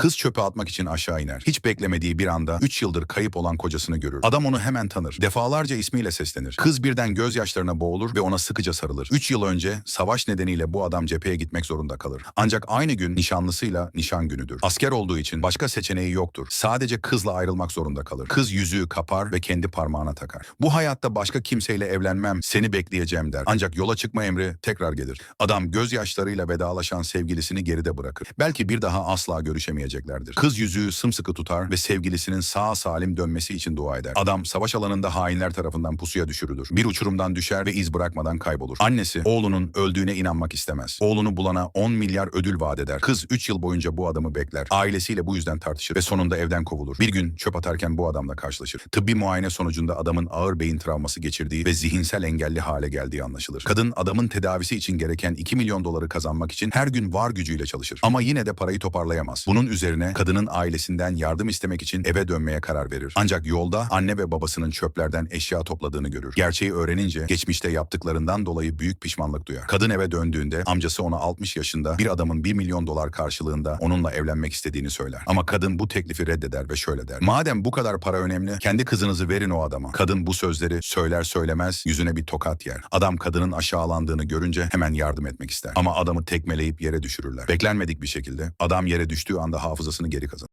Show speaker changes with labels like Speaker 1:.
Speaker 1: Kız çöpe atmak için aşağı iner. Hiç beklemediği bir anda 3 yıldır kayıp olan kocasını görür. Adam onu hemen tanır. Defalarca ismiyle seslenir. Kız birden gözyaşlarına boğulur ve ona sıkıca sarılır. 3 yıl önce savaş nedeniyle bu adam cepheye gitmek zorunda kalır. Ancak aynı gün nişanlısıyla nişan günüdür. Asker olduğu için başka seçeneği yoktur. Sadece kızla ayrılmak zorunda kalır. Kız yüzüğü kapar ve kendi parmağına takar. Bu hayatta başka kimseyle evlenmem, seni bekleyeceğim der. Ancak yola çıkma emri tekrar gelir. Adam gözyaşlarıyla vedalaşan sevgilisini geride bırakır. Belki bir daha asla görüşemeyeceklerdir. Kız yüzüğü sımsıkı tutar ve sevgilisinin sağ salim dönmesi için dua eder. Adam savaş alanında hainler tarafından pusuya düşürülür. Bir uçurumdan düşer ve iz bırakmadan kaybolur. Annesi oğlunun öldüğüne inanmak istemez. Oğlunu bulana 10 milyar ödül vaat eder. Kız 3 yıl boyunca bu adamı bekler. Ailesiyle bu yüzden tartışır ve sonunda evden kovulur. Bir gün çöp atarken bu adamla karşılaşır. Tıbbi muayene sonucunda adamın ağır beyin travması geçirdiği ve zihinsel engelli hale geldiği anlaşılır. Kadın adamın tedavisi için gereken 2 milyon doları kazanmak için her gün var gücüyle çalışır. Ama yine de parayı toparlayamaz. Bunun üzerine kadının ailesinden yardım istemek için eve dönmeye karar verir. Ancak yolda anne ve babasının çöplerden eşya topladığını görür. Gerçeği öğrenince geçmişte yaptıklarından dolayı büyük pişmanlık duyar. Kadın eve döndüğünde amcası ona 60 yaşında bir adamın 1 milyon dolar karşılığında onunla evlenmek istediğini söyler. Ama kadın bu teklifi reddeder ve şöyle der. Madem bu kadar para önemli kendi kızınızı verin o adama. Kadın bu sözleri söyler söylemez yüzüne bir tokat yer. Adam kadının aşağılandığını görünce hemen yardım etmek ister. Ama adamı tekmeleyip yere düşürürler. Beklenmedik bir şekilde adam yere düştüğü anda hafızasını geri kazanır.